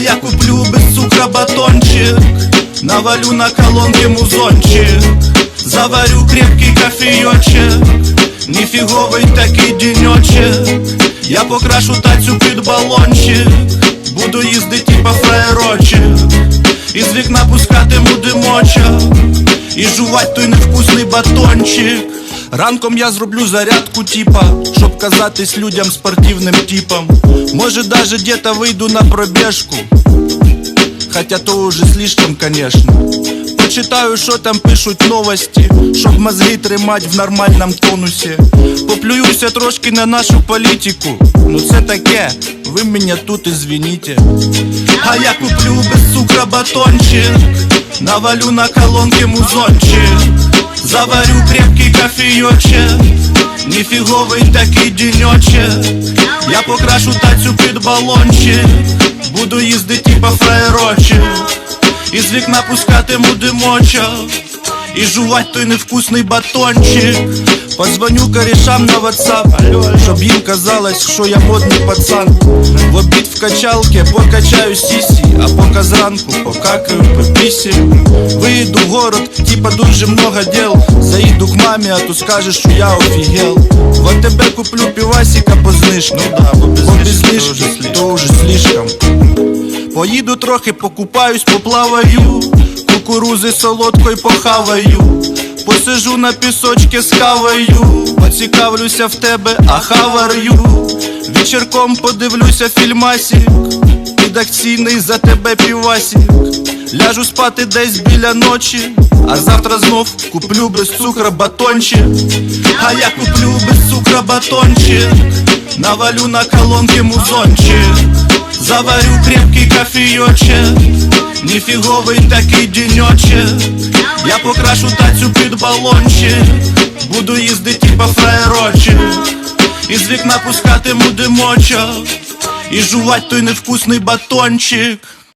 я куплю без цукра батончик. Навалю на колонке музончик. Заварю крепкий кофейочек Ніфіговий такий денечек Я покрашу тацю під балончик Буду їздити по фраєрочек Із вікна пускатиму димочок І жувать той невкусний батончик Ранком я зроблю зарядку типа, щоб казатись людям спортивним типом. Може даже где-то вийду на пробежку. Хотя то уже слишком, конечно. Почитаю, що там пишуть новості, щоб мозги тримать в нормальному тонусі. Поплююся трошки на нашу політику. Ну це таке, ви мене тут извините. А я куплю без цукра батончик, навалю на колонки музончик, заварю крепкий кофейочек, ніфіговий такий денечек. Я покрашу тацю під балончик, буду їздити по фраєрочі із вікна пускатиму димочок. І жувать той невкусний батончик Позвоню корішам на WhatsApp Щоб їм казалось, що я модний пацан. В обід в качалке покачаю сісі А поки зранку покакаю по пісі Виїду в город, типа дуже много дел. Заїду к мамі, а то скажеш, що я офігел В АТБ куплю півасика по знижці Ну да, бо без знижки то уже слишком. Поїду трохи, покупаюсь, поплаваю, кукурузи солодкою похаваю, посижу на пісочки з кавою, поцікавлюся в тебе, а хаварю. Вечірком подивлюся фільмасік, підакційний за тебе півасік. Ляжу спати десь біля ночі, а завтра знов куплю без цукра батончик. А я куплю без цукра батончик, навалю на колонки музончик. Заварю крепкий кофейочек Ніфіговий такий денечек Я покрашу тацю під балончик. Буду їздити по фраєрочек Із вікна пускатиму димочок. І жувать той невкусний батончик